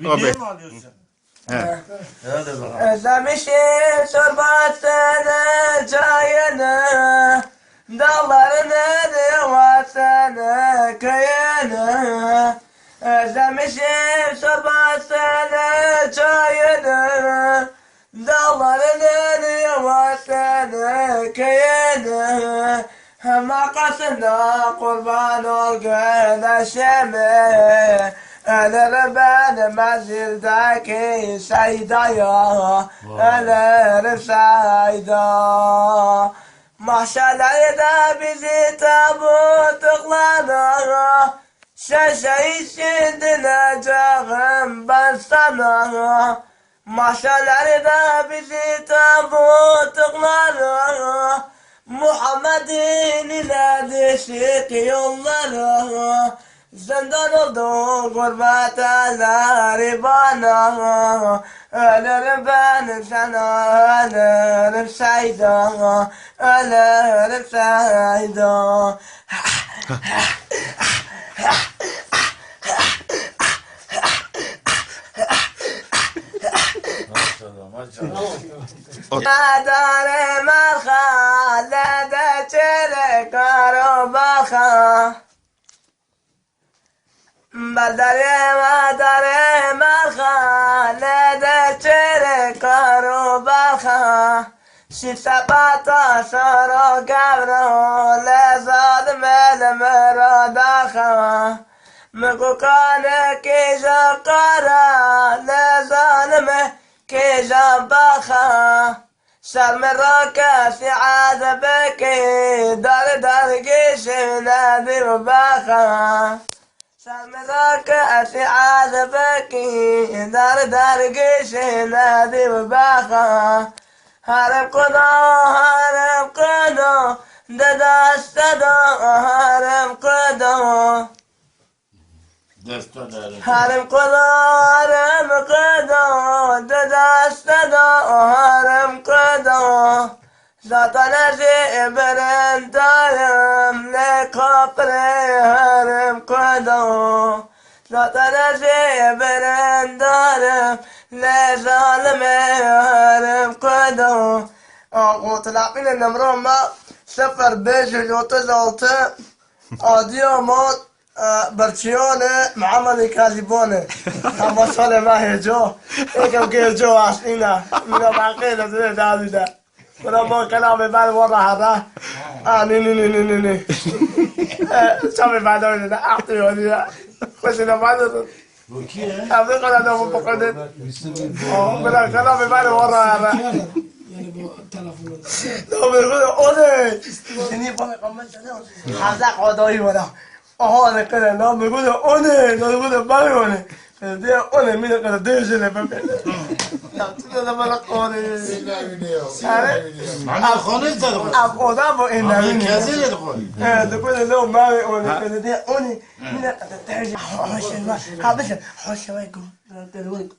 Video mu alıyorsun? He. Hadi bakalım. Özlemişim sorbasını, çayını Dağlarını, rivasını, köyünü Özlemişim sorbasını, çayını Dağlarını, rivasını, köyünü Hem arkasında kurban ol güneşimi Ölürüm benim menzildeki seydaya Ölürüm seyda Mahşerlerde bizi tabutuklara Sen şehitsin dineceğim ben sana. Mahşerlerde bizi tabutuklara Muhammed'in ile düşük yollara زندان دو غربت از غریبانا الرم بن سنا الرم سیدا الرم سیدا دادار مرخا لده چره کارو بخا چره کارو بخوا شی سبتا سارا گبرو لزاد مل مرا دخوا مگو کانه که جا قرا لظالمه که جا بخوا شرم را کسی عذبك دار دار گیش ندی و سام ذاك أشعال بكي دار دار قيشه نادي وباخا هرب قضا هرب قضا ددا استدا هرب قضا هرم قضا هرم قضا ددا استدا هرم قضا زطنا Sataracı benim darım Ne zalimi harim kudu وطلعين نمرهم مع صفر بيجي وطز ألتا أديومون برشيونة معمل كاليبونة أما صلي ما هي جو إيكم كي جو عشقينا من بعقينا زي دازي دا من أما كلامي بعد ورا هذا آه ني ني ني ني ني شامي بعد ورا أعطي ورا Você não vai. O que é? A ver quando eu vou por causa dele. Oh, pela cara me vai embora. تو بگو اوله یعنی با مقامت شده حضر قادایی بودم آها نکنه نام بگو اونه نام بگو بگو اونه اونه میره کنه دیشه نبه تقول لما قولي Hani konu izledik. اب اودا بو ان Hani kezi dedik onu. تقول لو ما اولي كده دي اولي مين كده ترجع حوش ما حبش حوش ما يقول تقول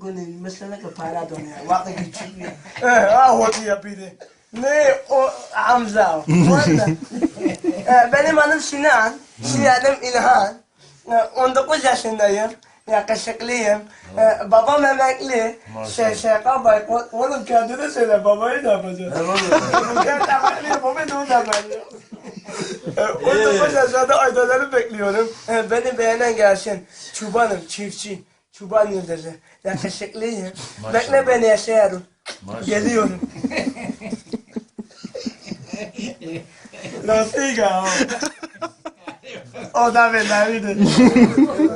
قولي مثلا كفارات دنيا وقت كتشي اه هو دي يا بيدي Ne o Hamza o. Valla. Ee, Benim adım Sinan. Soyadım İlhan. Ee, 19 yaşındayım. Yakışıklıyım. Ee, Babam emekli. Şey şey kabay. Oğlum kendine söyle babayı da yapacağız. Kendi emekli babayı da o da yapacağız. Ee, 19 yaşında aydaları bekliyorum. Ee, Beni beğenen gelsin. Çobanım, çiftçi. Çoban yıldızı. Yakışıklıyım. Bekle beni yaşıyorum. Geliyorum. Lo siga. O da vida.